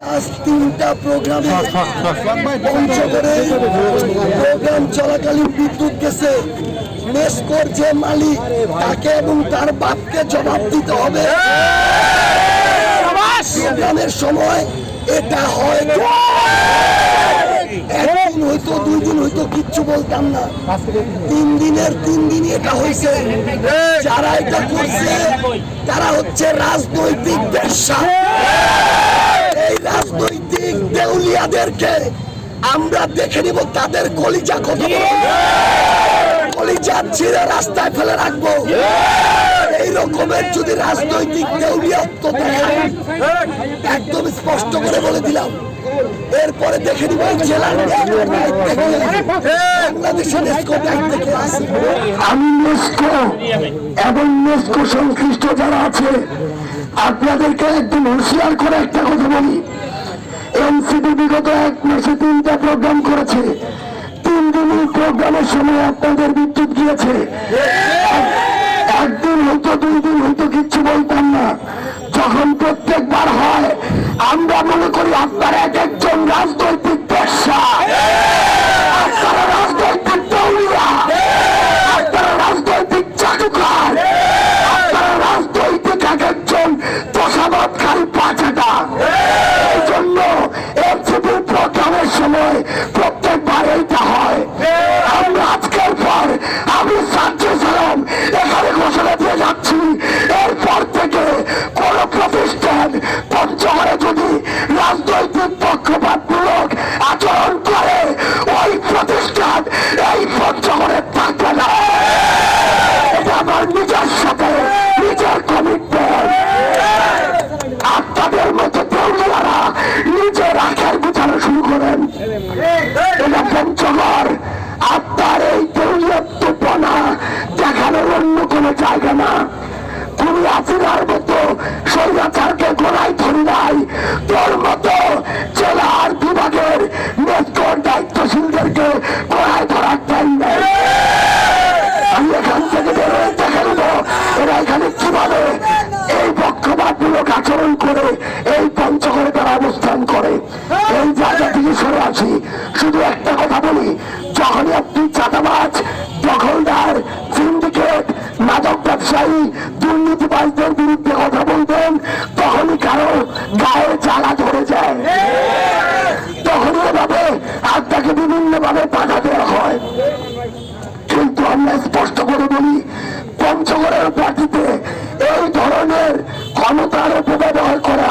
আজ তিনটা প্রোগ্রামে পঞ্চগড়ে প্রোগ্রাম চলাকালীন বিদ্যুৎ গেছে। যে মালিক তাকে এবং তার বাপকে জবাব দিতে হবে। প্রোগ্রামের সময় এটা হয়তো একদিন হয়তো দুই দিন হয়তো কিচ্ছু বলতাম না। তিন দিনের তিন দিন এটা হয়েছে যারা এটা করছে তারা হচ্ছে রাজনৈতিক ব্যবসা। রাজনৈতিক দেউলিয়াদেরকে আমরা দেখে নিব তাদের কলিজা কত। কলিজা ছিঁড়ে রাস্তায় ফেলে রাখব এই রকমের যদি রাজনৈতিক দেউলিয়াত্ব দেখায় একদম স্পষ্ট করে বলে দিলাম এরপরে দেখে নিব জেলার। আমি এবং নেস্কো সংশ্লিষ্ট যারা আছে আপনাদেরকে একদম হুঁশিয়ার করে একটা কথা বলি। এনসিপি বিগত এক মাসে তিনটা প্রোগ্রাম করেছে। তিন দিনের প্রোগ্রামের সময় আপনাদের বিদ্যুৎ গিয়েছে। একদিন হইতো দুই দিন হইতো কিচ্ছু বলতাম না। যখন প্রত্যেকবার হয় সময় এটা পঞ্চগড় আপনার এই দেউলিয়ত্বপনা দেখানোর অন্য কোনো জায়গা না। তুমি আসিনার মতো স্বৈরাচারকে গোড়ায় ধরি নাই, তোর মতো জেলার বিভাগের নেতকর দায়িত্বশীলদেরকে গোড়ায় ধরার টাইম আমি এখান থেকে বেরোয় দেখে নেব এরা এখানে কীভাবে এই পক্ষপাতমূলক আচরণ করে এই পঞ্চগড়ে সরে আছি। শুধু একটা কথা বলি, যখনই আপনি চাঁদাবাজ, দখলদার সিন্ডিকেট মাদক ব্যবসায়ী, দুর্নীতিবাজদের বিরুদ্ধে কথা বলবেন, তখনই কারও গায়ে জ্বালা ধরে যায়। তখনই এভাবে আত্মাকে বিভিন্ন ভাবে বাধা দেওয়া হয়। কিন্তু আমরা স্পষ্ট করে বলি, পঞ্চগড়ের পার্টিতে এই ধরনের ক্ষমতার অপব্যবহার করা